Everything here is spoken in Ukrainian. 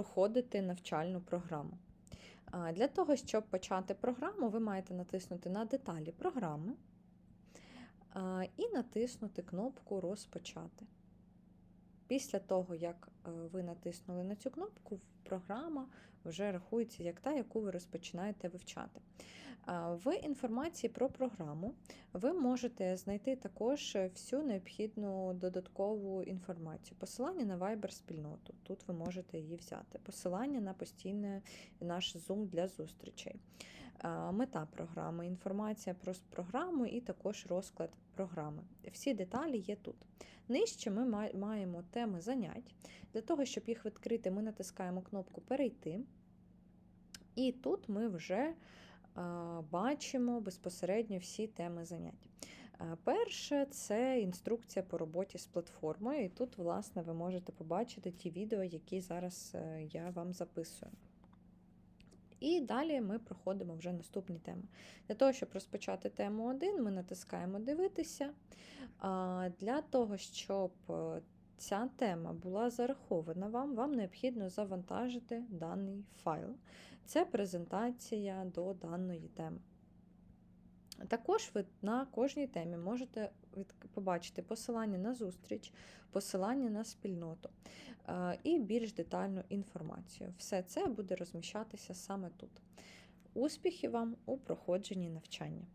проходити навчальну програму. Для того, щоб почати програму, ви маєте натиснути на деталі програми і натиснути кнопку Розпочати. Після того, як е, ви натиснули на цю кнопку, програма вже рахується як та, яку ви розпочинаєте вивчати. В інформації про програму ви можете знайти також всю необхідну додаткову інформацію. Посилання на Viber спільноту, тут ви можете її взяти. Посилання на постійний наш Zoom для зустрічей. Мета програми, інформація про програму і також розклад програми. Всі деталі є тут. Нижче ми маємо теми занять. Для того, щоб їх відкрити, ми натискаємо кнопку Перейти. І тут ми вже а, бачимо безпосередньо всі теми занять. А, Перше це інструкція по роботі з платформою. І тут, власне, ви можете побачити ті відео, які зараз е, я вам записую. І далі ми проходимо вже наступні теми. Для того, щоб розпочати тему 1, ми натискаємо Дивитися. Для того, щоб е, ця тема була зарахована вам, вам необхідно завантажити даний файл. Це презентація до даної теми. Також ви на кожній темі можете побачити посилання на зустріч, посилання на спільноту е, і більш детальну інформацію. Все це буде розміщатися саме тут. Успіхів вам у проходженні навчання!